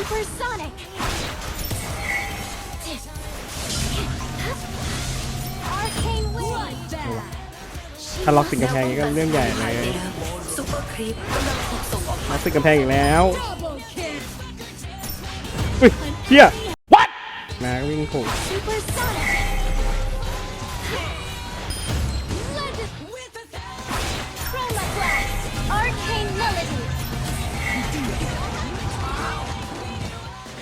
Supersonic. Arcane wave. ถ้าล็อกติดกำแพงนี่ก็เรื่องใหญ่เลยซูเปอร์ครีปกำลังถูกส่งออกล็อกติดกำแพงอีกแล้วอุ้ยเฮีย what นาก็วิ่งขู่ Supersonic.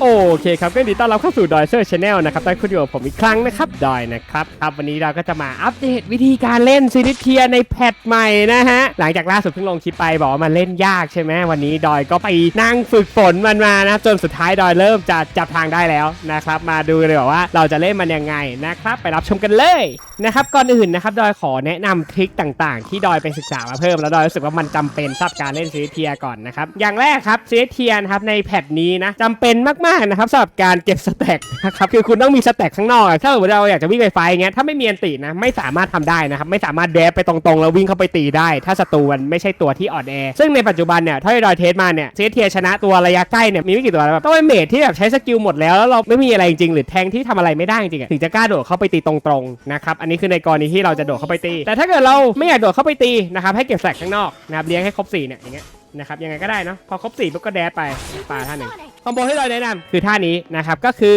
โอเคครับก็ยินดีต้อนรับเข้าสู่ดอยเซอร์ชาแนลนะครับได้คุณอยู่กับผมอีกครั้งนะครับดอยนะครับครับวันนี้เราก็จะมาอัปเดตวิธีการเล่นซีนิเทียในแพทใหม่นะฮะ หลังจากล่าสุดเพิ่งลงคลิปไปบอกว่ามันเล่นยากใช่ไหมวันนี้ดอยก็ไปนั่งฝึกฝนมันมานะจนสุดท้ายดอยเริ่มจะจับทางได้แล้วนะครับมาดูเลยว่าเราจะเล่นมันยังไงนะครับไปรับชมกันเลยนะครับก่อนอื่นนะครับดอยขอแนะนำทริคต่างๆ ที่ดอยไปศึกษามาเพิ่มแล้วดอยรู้สึกว่ามันจำเป็นสำหรับการเล่นซีนิเทียก่อนนะครับอย่างแรกครับซีนิเทียนะครับในแพทนี้นะจำเป็นมากๆนะครับสำหรับการเก็บสแต็กนะครับคือคุณต้องมีสแต็กข้างนอกถ้าสมมติเราอยากจะวิ่งไปไฟอย่างเงี้ยถ้าไม่มีอันตินะไม่สามารถทำได้นะครับไม่สามารถเดฟไปตรงๆ แล้ววิ่งเข้าไปตีได้ ถ้าศัตรูมันไม่ใช่ตัวที่อ่อนแอซึ่งในปัจจุบันเนี่ยถ้าดอยเทสมาเนี่ยเซเทียชนะตัวระยะใกล้เนี่ยมีไม่กี่ตัวแล้วแบบต้องเป็นเมทที่แบบใช้สกิลหมดแล้วแล้วเราไม่มีอะไรจริงๆหรือแทงที่ทำอะไรไม่ได้จริงๆถึงจะกล้าโดดเข้าไปตีตรงๆนะครับอันนี้คือในกรณีที่เราจะโดดเข้าไปตี แต่ถ้าเกิดเราไม่อยากโดดเข้าไปตีนะครับให้เก็บแฟลกข้างนอกนะครับเลี้ยงให้ครบสี่เนี่ยอย่างเงี้ยนะครับยังไงก็ได้เนาะพอครบสี่ปุ๊บก็แดดไปปาท่าหนึ่ง อมโบที่เราแนะนำคือท่านี้นะครับก็คือ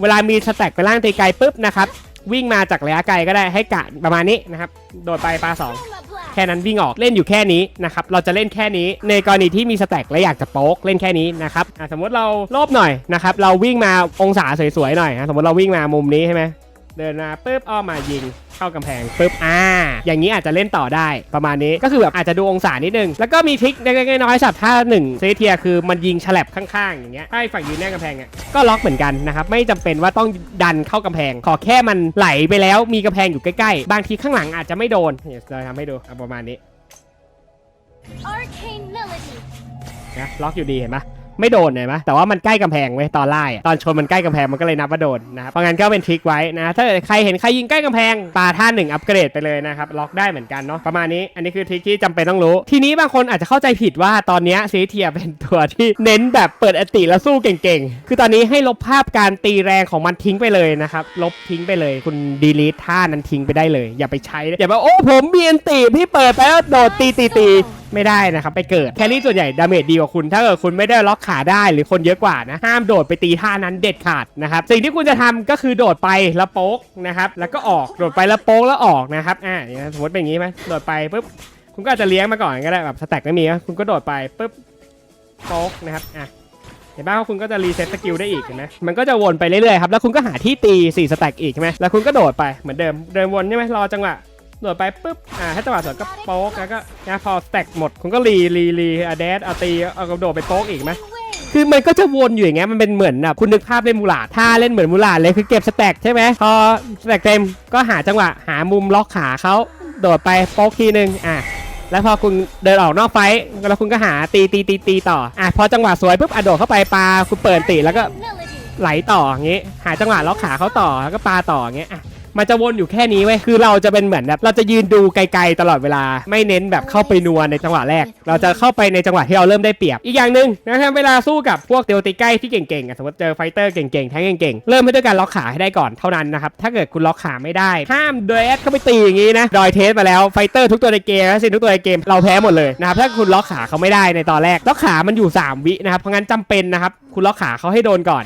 เวลามีสแต็กไปล่างตีไกลปุ๊บนะครับวิ่งมาจากระยะไกลก็ได้ให้กะประมาณนี้นะครับโดดไปปลาสองแค่นั้นวิ่งออกเล่นอยู่แค่นี้นะครับเราจะเล่นแค่นี้ในกรณีที่มีสแต็กและอยากจะโป๊กเล่นแค่นี้นะครับอะสมมติเราโลบหน่อยนะครับเราวิ่งมาองศาสวยๆหน่อยนะสมมติเราวิ่งมามุมนี้ใช่ไหม เดินมาปุ๊บอ้อมมายิงเข้ากำแพงปุ๊บอ่า อย่างนี้อาจจะเล่นต่อได้ประมาณนี้ก็คือแบบอาจจะดูองศานิดนึง แล้วก็มีทริคเล็กๆน้อยๆสำหรับท่าหนึ่งเซเทียคือมันยิงฉลับข้างๆอย่างเงี้ยถ้าให้ฝั่งยืนแน่กำแพงอะก็ล็อกเหมือนกันนะครับไม่จำเป็นว่าต้องดันเข้ากำแพง ขอแค่มันไหลไปแล้วมีกำแพงอยู่ใกล้ๆ บางทีข้างหลังอาจจะไม่โดนเดี๋ยวเราทำให้ดูเอาประมาณนี้ Arcane melody. นะล็อกอยู่ดีเห็นปะ ไม่โดนเห็นปะแต่ว่ามันใกล้กำแพงเว้ยตอนไล่อะตอนชนมันใกล้กำแพงมันก็เลยนับว่าโดนนะครับเพราะงั้นก็เป็นทริคไว้นะถ้าเกิดใครเห็นใครยิงใกล้กำแพงปาท่าหนึ่งอัปเกรดไปเลยนะครับล็อกได้เหมือนกันเนาะประมาณนี้อันนี้คือทริคที่จำเป็นต้องรู้ ทีนี้บางคนอาจจะเข้าใจผิดว่าตอนเนี้ซีเทียเป็นตัวที่เน้นแบบเปิดอติแล้วสู้เก่งๆ คือตอนนี้ให้ลบภาพการตีแรงของมันทิ้งไปเลยนะครับลบทิ้งไปเลยคุณดีลีทท่านั้นทิ้งไปได้เลย อย่าไปใช้อย่าไปโอ้ผมมีอันติพี่เปิดไปแล้วโดดตีตีตีไม่ได้นะครับไปเกิดแครี่ส่วนใหญ่ดาเมจดีกว่าคุณ ถ้าเกิดคุณไม่ได้ล็อกขาได้หรือคนเยอะกว่านะห้ามโดดไปตีท่านั้นเด็ดขาดนะครับสิ่งที่คุณจะทำก็คือโดดไปแล้วโป๊กนะครับแล้วก็ออกโดดไปแล้วโป๊กแล้วออกนะครับอ่าสมมติเป็นอย่างนี้ไหมโดดไปปุ๊บคุณก็อาจจะเลี้ยงมาก่อนก็ได้แบบสแต็กไม่มีคุณก็โดดไปปุ๊บโป๊กนะครับอะเห็นป่ะว่าคุณก็จะรีเซ็ตสกิลได้อีกเห็นไหมมันก็จะวนไปเรื่อยๆครับ แล้วคุณก็หาที่ตี 4 สแต็กอีกใช่ไหมแล้วคุณก็โดดไปเหมือนเดิม เดินวนใช่ไหมรอจังหวะ โดดไปปุ๊บ อ่าให้จังหวะสวนก็โป๊กแล้วก็นะพอสแต็กหมดคุณก็รีรีรีอะแดดเอาตีเอากระโดดไปโป๊กอีกไหมคือมันก็จะวนอยู่อย่างเงี้ยมันเป็นเหมือนแบบคุณนึกภาพเล่นมูลาดท่าเล่นเหมือนมูลาดเลยคือเก็บสแต็กใช่ไหมพอสแต็กเต็มก็หาจังหวะหามุมล็อกขาเขาโดดไปโป๊กทีนึงอะแล้วพอคุณเดินออกนอกไฟแล้วคุณก็หาตีตีตีตีต่ออะพอจังหวะสวยปุ๊บอะโดดเข้าไปปาคุณเปิดตีแล้วก็ไหลต่ออย่างงี้ หาจังหวะล็อกขาเขาต่อแล้วก็ปาต่ออย่างเงี้ยอะ มันจะวนอยู่แค่นี้เว้ยคือเราจะเป็นเหมือนแบบเราจะยืนดูไกลๆตลอดเวลา ไม่เน้นแบบเข้าไปนัวในจังหวะแรก เราจะเข้าไปในจังหวะที่เราเริ่มได้เปรียบ อีกอย่างหนึ่งนะครับเวลาสู้กับพวกเตียวตีใกล้ที่เก่งๆอะสมมติเจอไฟเตอร์เก่งๆแทงเก่งๆเริ่มให้ด้วยการล็อกขาให้ได้ก่อนเท่านั้นนะครับถ้าเกิดคุณล็อกขาไม่ได้ ห้ามเดแอดเข้าไปตีอย่างงี้นะดอยเทสมาแล้วไฟเตอร์ทุกตัวในเกมและสิทุกตัวในเกมเราแพ้หมดเลยนะครับถ้าคุณล็อกขาเขาไม่ได้ในตอนแรกล็อกขามันอยู่สามวินะครับเพราะงั้นจำเป็นนะครับคุณล็อกขาเขาให้โดนก่อน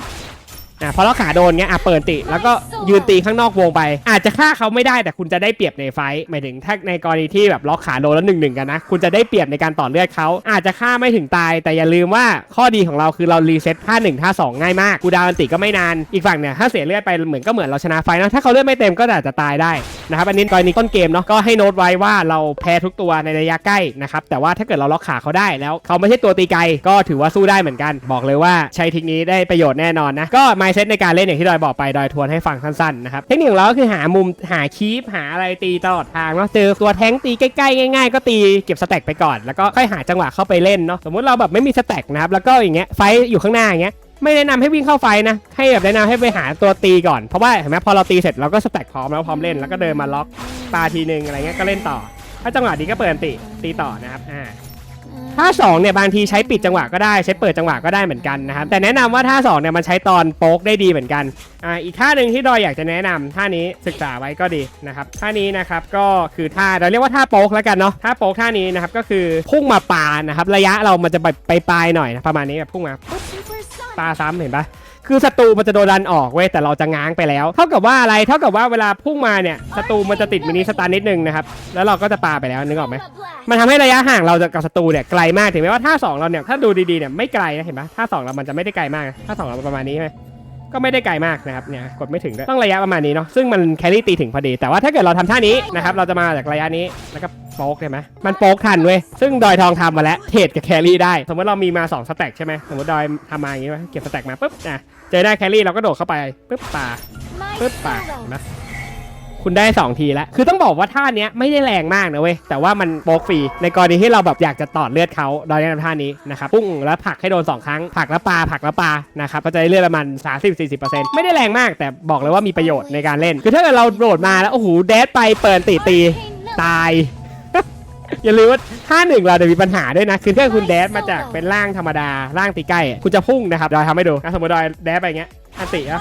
อะพอล็อกขาโดนเงี้ยอะเปิดติ แล้วก็ยืนตีข้างนอกวงไป อาจจะฆ่าเขาไม่ได้แต่คุณจะได้เปรียบในไฟท์หมายถึงถ้าในกรณีที่แบบล็อกขาโดนแล้วหนึ่งหนึ่งกันนะ คุณจะได้เปรียบในการต่อเลือดเขาอาจจะฆ่าไม่ถึงตาย แต่อย่าลืมว่าข้อดีของเราคือเรารีเซ็ตท่าหนึ่งท่าสองง่ายมากกูดาวอันติก็ไม่นานอีกฝั่งเนี่ยถ้าเสียเลือดไปเหมือนก็เหมือนเราชนะไฟท์นะถ้าเขาเลือดไม่เต็มก็อาจจะตายได้นะครับอันนี้กรณีต้นเกมเนาะก็ให้โน้ตไว้ว่าเราแพ้ทุกตัวในระยะใกล้นะครับแต่ว่าถ้าเกิดเราล็อกขาเขาได้แล้ว เขาไม่ใช่ตัวตีไกลก็ถือว่าสู้ได้เหมือนกัน บอกเลยว่าใช้ทคนิคนี้ได้ประโยชน์แน่นอนนะก็ mindset ในการเล่นอย่างที่ดอยบอกไปดอยทวนให้ฟังสั้นๆนะครับเทคนิคของเราก็คือหามุมหาคีปหาอะไรตีตลอดทางเนาะเจอตัวแท้งตีใกล้ๆง่าย ๆ ก็ตีเก็บสแต็กไปก่อน แล้วก็ค่อยหาจังหวะเข้าไปเล่นเนาะสมมติเราแบบไม่มีสแต็กนะครับแล้วก็อย่างเงี้ยไฟอยู่ข้างหน้าอย่างเงี้ยไม่แนะนำให้วิ่งเข้าไฟนะ ให้แบบแนะนำให้ไปหาตัวตีก่อน เพราะว่าเห็นไหมพอเราตีเสร็จเราก็สแต็กพร้อมแล้วพร้อมเล่นแล้วก็เดินมาล็อกปาทีนึงอะไรเงี้ยก็เล่นต่อ ถ้าจังหวะดีก็เปิดติตีต่อนะครับอ่า ท่าสองเนี่ยบางทีใช้ปิดจังหวะก็ได้ใช้เปิดจังหวะก็ได้เหมือนกันนะครับแต่แนะนำว่าท่าสองเนี่ยมันใช้ตอนโป๊กได้ดีเหมือนกันอ่าอีกท่าหนึ่งที่ดอยอยากจะแนะนำท่านี้ศึกษาไว้ก็ดีนะครับท่านี้นะครับก็คือท่าเราเรียกว่าท่าโป๊กแล้วกันเนาะท่าโป๊กท่านี้นะครับก็คือพุ่งมาปานะครับระยะเรามันจะไปปลายหน่อยนะประมาณนี้แบบพุ่งมา Supersonic. ปาซ้ำเห็นปะ คือศัตรูมันจะโดนดันออกเว้ยแต่เราจะง้างไปแล้ว เท่ากับว่าอะไรเท่ากับว่าเวลาพุ่งมาเนี่ยศัตรูมันจะติดมินิสตาร์นิดนึงนะครับแล้วเราก็จะปาไปแล้วนึกออกไหมมันทำให้ระยะห่างเรากับศัตรูเนี่ยไกลมากถึงแม้ว่าท่าสองเราเนี่ยถ้าดูดีๆเนี่ยไม่ไกลนะเห็นปะท่าสองเรามันจะไม่ได้ไกลมากท่าสองเราประมาณนี้ใช่ไหม ก็ไม่ได้ไกลมากนะครับเนี่ยกดไม่ถึงด้วยต้องระยะประมาณนี้เนาะซึ่งมันแครี่ตีถึงพอดีแต่ว่าถ้าเกิดเราทำท่านี้นะครับเราจะมาจากระยะนี้แล้วก็โป๊กใช่ไหมมันโป๊กทันเว้ยซึ่งดอยทองทำมาแล้วเทรดกับแครี่ได้ สมมติเรามีมา2สแต็กใช่ไหมสมมติดอยทำมาอย่างงี้ไหมเก็บสแต็กมาปุ๊บอะเจอได้แครี่เราก็โดดเข้าไปปุ๊บป่า My ปึ๊บปาก solo. เห็นไหม คุณได้ 2 ทีแล้ว คือต้องบอกว่าท่าเนี้ยไม่ได้แรงมากนะเว้ย แต่ว่ามันโป๊กฟรี ในกรณีที่เราแบบอยากจะตอดเลือดเขาโดยแนะนำท่านี้นะครับ ปุ้งแล้วผลักให้โดน 2 ครั้ง ผลักแล้วปาผลักแล้วปานะครับ ก็จะได้เลือดประมาณ 30-40%ไม่ได้แรงมาก แต่บอกเลยว่ามีประโยชน์ในการเล่น คือถ้าเกิดเราโดดมาแล้ว โอ้โห แดดไป เปิดตีตี ตาย อย่าลืมว่าท่าหนึ่งเราจะมีปัญหาด้วยนะ คือถ้าคุณแดดมาจากเป็นร่างธรรมดา ร่างตีใกล้ คุณจะพุ่งนะครับ ดอยทำให้ดูอะสมมติดอยแดดไปอย่างเงี้ยอันติอะ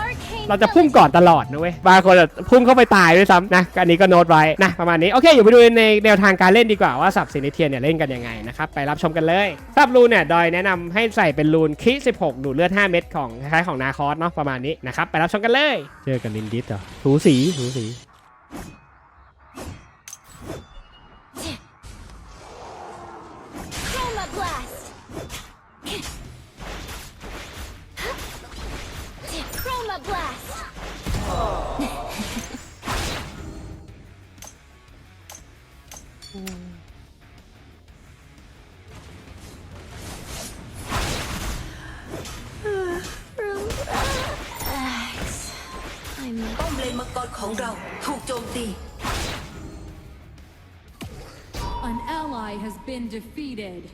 เราจะพุ่งก่อนตลอดนะเว้ยบางคนจะพุ่งเข้าไปตายด้วยซ้ำนะก็อันนี้ก็โน้ตไว้นะประมาณนี้โอเคอยู่ไปดูในแนวทางการเล่นดีกว่าว่าสับสินิเทียนเนี่ยเล่นกันยังไงนะครับไปรับชมกันเลยสับรูนเนี่ยดอยแนะนำให้ใส่เป็นรูนคิ16 ดูดเลือด 5 เม็ดของคล้ายๆของนาคอสเนาะประมาณนี้นะครับไปรับชมกันเลย เจอกันลินดิสเหรอถูสีถูสี blast! An ally has been defeated.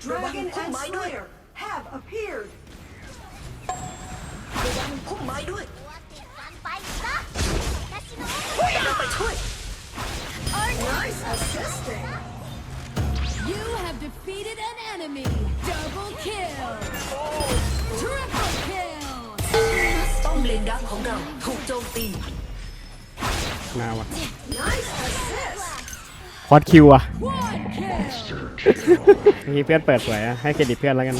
Dragon and Slayer have appeared. ระวังพุ่มไม้ด้วย Arcane กำลังไปช่วย Nice assisting. You have defeated an enemy. Double kill. Triple kill. ป้อมเลนดักของเราถูกโจมตี มาว่ะ Nice assist. คอร์คิวอะ One kill. เมื่อกี้เพื่อนเปิดสวยอะให้เครดิตเพื่อนแล้วกัน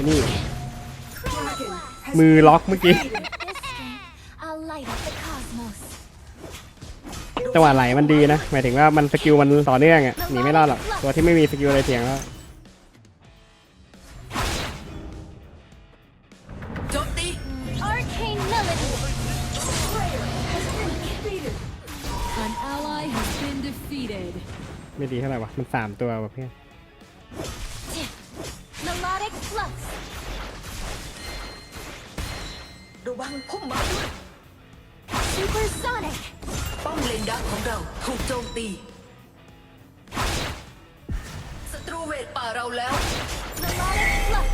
อ้นี่ Dragon has มือล็อกเมื่อกี้ This strength, I'll light up the cosmos. จังหวะไหลมันดีนะ หมายถึงว่ามันสกิลมันต่อเนื่องอะหนีไม่รอดหรอก ตัวที่ไม่มีสกิลอะไรเสียงแล้วโจมตี Arcane melody. defeated. An ally has been defeated. ไม่ดีเท่าไหร่วะ มันสามตัวว่ะเพื่อน ระวังพุ่มไม้ด้วย Supersonic. ป้อมเลนดักของเราถูกโจมตีศัตรูเวทป่าเราแล้ว Melodic flux.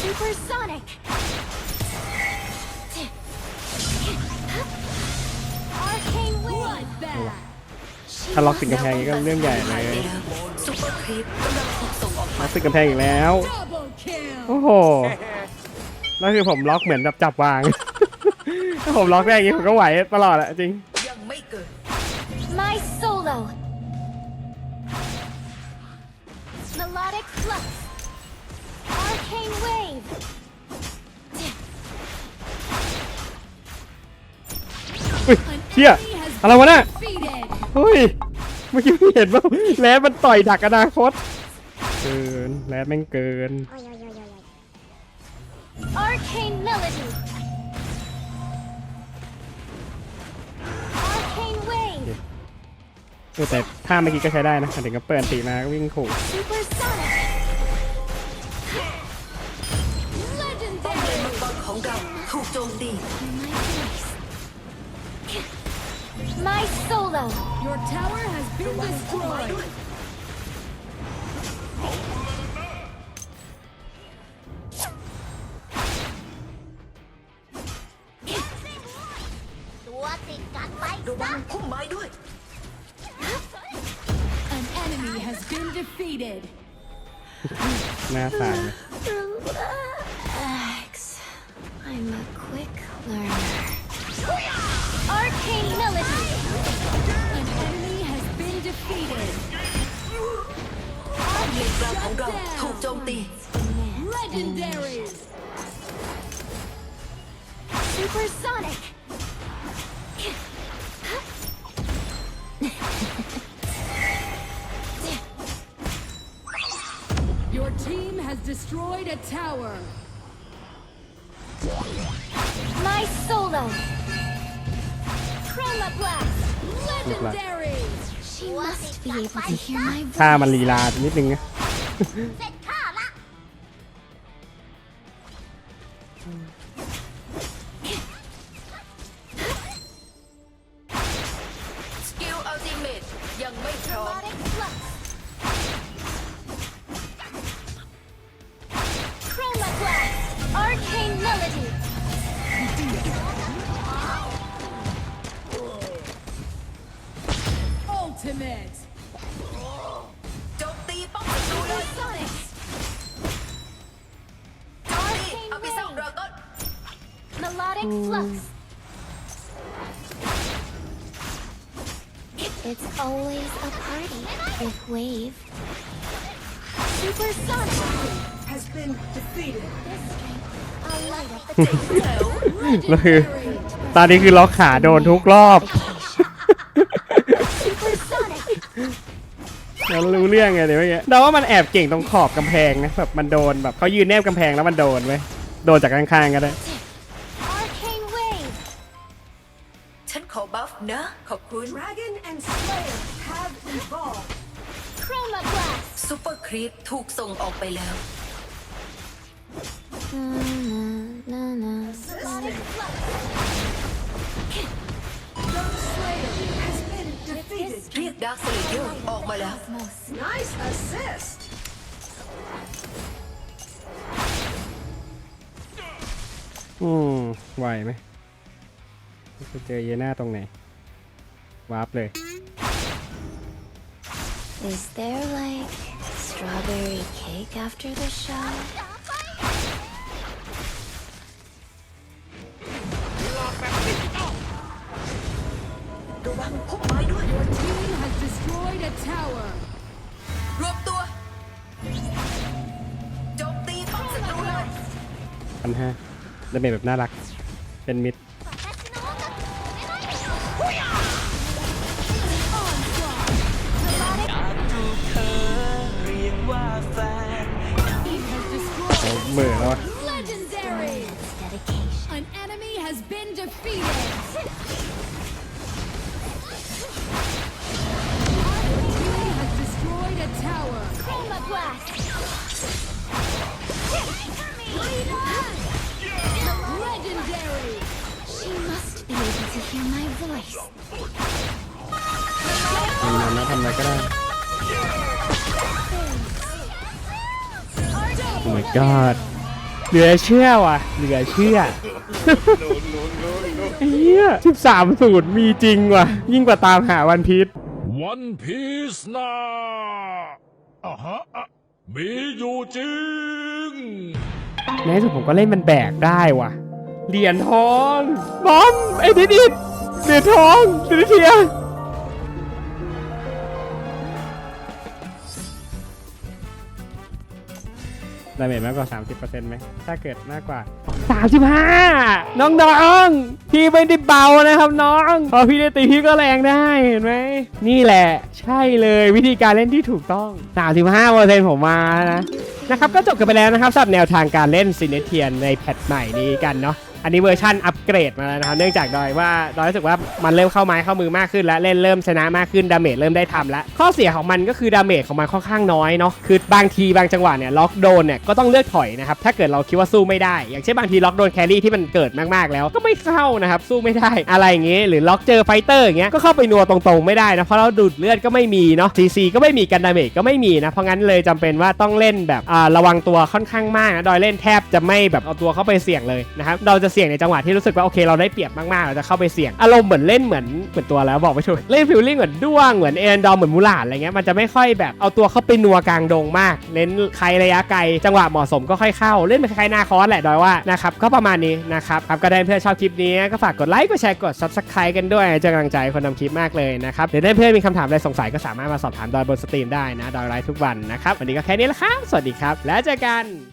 Supersonic. Arcane wave. Bloodbath. ถ้าล็อกติดกำแพงอย่างนี้ก็เรื่องใหญ่เลยซุปเปอร์ครีปกำลังถูกส่งออกล็มาอกติดกำแพงอีกแล้ว Double kill. โอ้โหแล้วคือผมล็อกเหมือนแบบจับวาง ถ้าผมล็อกได้อย่างนี้ผมก็ไหวตลอดอะจริง ยังไม่เกิด My solo. Melodic flux. Arcane wave. อุ้ย An เชี่ย enemy has อะไรวะน่ะ defeated. เฮ้ยเมื่อกี้ไม่เห็นว่าแล้วมันต่อยดักอนาคต เกินแล้วแม่งเกิน Arcane melody. Arcane wave. เออแต่ท่าเมื่อกี้ก็ใช้ได้นะหมายถึงก็เปิดตีมาก็วิ่งขู่ Supersonic. ป้อมเลน Legendary. มังกรของเราถูกโจมตี My voice. My solo. Your tower has been พุ่มไม้ destroyed. หน้าสายเลย Relax. I'm a quick learner. Arcane melody. An enemy has been defeated. เลนกลางของเราถูกโจมตี Legendary. Supersonic. Your team has destroyed a tower. My solo. Chroma blast. Legendary. She must be able to hear my ถ้า voice. มันลีลานิดนึงนะ always a party with Wave. Supersonic. Has been defeated. I'll light up the แถวแล้วคือ ตอนนี้คือล็อกขาโดนทุกรอบ Supersonic. เรารู้เรื่องไงเดี๋ยวเมื่อกี้เราว่ามันแอบเก่งตรงขอบกำแพงนะแบบมันโดนแบบเขายืนแนบกำแพงแล้วมันโดนไว้ยโดนจากข้างๆก็ได้ Arcane ขอบคุณ Dragon and Slayer have evolved. Chroma blast. ซูเปอร์ครีปถูกส่งออกไปแล้ว Na, na, na, na. Melodic flux. Slayer has been defeated. เรียกดาร์คสเลเยอร์ออกมาแล้ว Cosmos. Nice assist. อืมไหวไหมจะเจอเยน่าตรงไหน วาร์ปเลย Is there like strawberry cake after the show? ระวังพุ่มไม้ด้วย Your team has destroyed a tower. รวมตัว โจมตีป้องศัตรูเลย พันห้าดาเมจแบบน่ารัก เป็นมิด มันมันนะทำอะไรก็ได้ โอ้ my god เหลือเชื่อว่ะ เหลือเชื่อเฮียสิบสามสูตรมีจริงว่ะ ยิ่งกว่าตามหาวันพีชวันพีซนะอะฮะอะมีอยู่จริง ในที่สุดผมก็เล่นมันแบกได้ว่ะ เหรียญทอง บอม ไอ้ดิดิดเหรียญทองดิดิเทีย ดาเมจมากกว่า 30%ไหม ถ้าเกิดมากกว่า 35 น้องๆ พี่ไม่ได้เบานะครับน้อง พอพี่ได้ตีพี่ก็แรงได้เห็นไหม นี่แหละ ใช่เลยวิธีการเล่นที่ถูกต้อง 35%ผมมานะนะครับก็จบกันไปแล้วนะครับสำหรับแนวทางการเล่นซินเนเทียนในแพทใหม่นี้กันเนาะ อันนี้เวอร์ชั่นอัปเกรดมาแล้วนะครับ เนื่องจากดอยว่าดอยรู้สึกว่ามันเริ่มเข้าไม้เข้ามือมากขึ้น แล้วเล่นเริ่มชนะมากขึ้นดาเมจเริ่มได้ทำแล้ว ข้อเสียของมันก็คือดาเมจของมันค่อนข้างน้อยเนาะ คือบางทีบางจังหวะเนี่ยล็อกโดนเนี่ยก็ต้องเลือกถอยนะครับ ถ้าเกิดเราคิดว่าสู้ไม่ได้ อย่างเช่นบางทีล็อกโดนแครี่ที่มันเกิดมากๆแล้วก็ไม่เข้านะครับสู้ไม่ได้อะไรอย่างเงี้ยหรือล็อกเจอไฟเตอร์อย่างเงี้ยก็เข้าไปนัวตรงๆไม่ได้นะเพราะเราดูดเลือดก็ไม่มีเนาะซีซีก็ไม่มีกันดาเมจก็ไม่มีนะเพราะงั้นเลยจำเป็นว่าต้องเล่นแบบอ่าระวังตัวค่อนข้างมากนะดอยเล่นแทบจะไม่แบบเอาตัวเข้าไปเสี่ยงเลยนะครับเราจะจะเสี่ยงในจังหวะที่รู้สึกว่าโอเคเราได้เปรียบมากๆเราจะเข้าไปเสี่ยงอารมณ์เหมือนเล่นเหมือนเหมือนตัวแล้วบอกไม่ถูกเล่นฟิลลิ่งเหมือนด้วงเหมือนเอ็นดอมเหมือนมูลาดอะไรเงี้ยมันจะไม่ค่อยแบบเอาตัวเข้าไปนัวกลางดงมาก เน้นใครระยะไกลจังหวะเหมาะสมก็ค่อยเข้าเล่นเป็นคล้ายๆนาคอสแหละดอยว่านะครับก็ประมาณนี้นะครับครับก็ได้เพื่อนชอบคลิปนี้ก็ฝากกดไลค์กดแชร์กด subscribe กันด้วยจะกำลังใจคนทำคลิปมากเลยนะครับเดี๋ยวได้เพื่อนมีคำถามอะไรสงสัยก็สามารถมาสอบถามดอยบนสตรีมได้นะดอยไลฟ์ทุกวันนะครับวันนี้ก็แค่นี้ละครับสวัสดีครับ แล้วเจอกัน